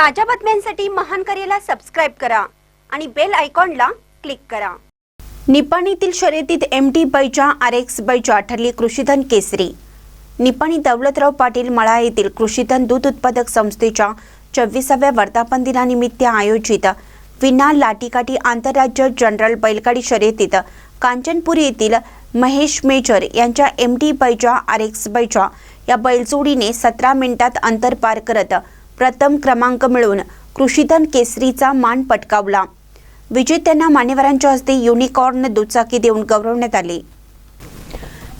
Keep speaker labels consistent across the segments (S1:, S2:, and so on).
S1: ताज्या बातम्यांसाठी महान करेला सबस्क्राईब करा आणि बेल आयकॉनला क्लिक करा. निपाणीतील शर्यतीत M T Baija R X Baija ठरली कृषीधन केसरी. निपाणी दौलतराव पाटील मळा येथील कृषीधन दूध उत्पादक संस्थेच्या चव्वीसाव्या वर्धापन दिनानिमित्त आयोजित विना लाटीकाठी आंतरराज्य जनरल बैलगाडी शर्यतीत कांचनपुरी येथील महेश मेजर यांच्या M T Baija R X Baija या बैलजोडीने सतरा मिनिटात अंतर पार करत प्रथम क्रमांक मिळवून कृषीधन केसरीचा मान पटकावला. विजेत्यांना मान्यवरांच्या हस्ते युनिकॉर्न दुचाकी देऊन गौरवण्यात आले.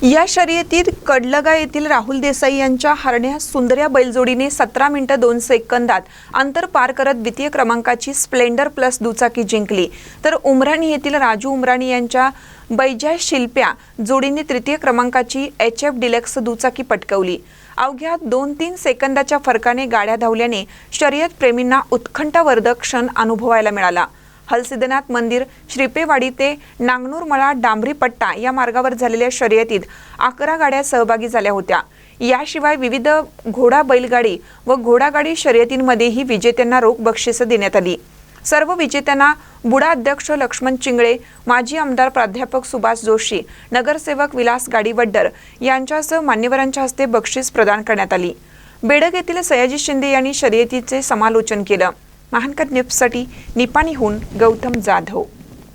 S2: या शर्यतीत कडलगा येथील राहुल देसाई यांच्या हरण्या सुंदर्या बैलजोडीने सतरा मिनिटं दोन सेकंदात अंतर पार करत द्वितीय क्रमांकाची स्प्लेंडर प्लस दुचाकी जिंकली. तर उमराणी येथील राजू उमराणी यांच्या बैजा शिल्प्या जोडीने तृतीय क्रमांकाची एच एफ डिलक्स दुचाकी पटकवली. अवघ्या दोन तीन सेकंदाच्या फरकाने गाड्या धावल्याने शर्यत प्रेमींना उत्खंठावर्धक क्षण अनुभवायला मिळाला. हलसिद्धनाथ मंदिर श्रीपेवाडी ते नांगनूरमळा डांबरी पट्टा या मार्गावर झालेल्या शर्यतीत अकरा गाड्या सहभागी झाल्या होत्या. याशिवाय विविध घोडा बैलगाडी व घोडागाडी शर्यतींमध्येही विजेत्यांना रोख बक्षिसं देण्यात आली. सर्व विजेत्यांना बुडा अध्यक्ष लक्ष्मण चिंगळे माजी आमदार प्राध्यापक सुभाष जोशी नगरसेवक विलास गाडीवड्डर यांच्यासह मान्यवरांच्या हस्ते बक्षीस प्रदान करण्यात आली. बेडग येथील सयाजी शिंदे यांनी शर्यतीचे समालोचन केलं. महानकर न्यूजसाठी निपाणीहून गौतम जाधव.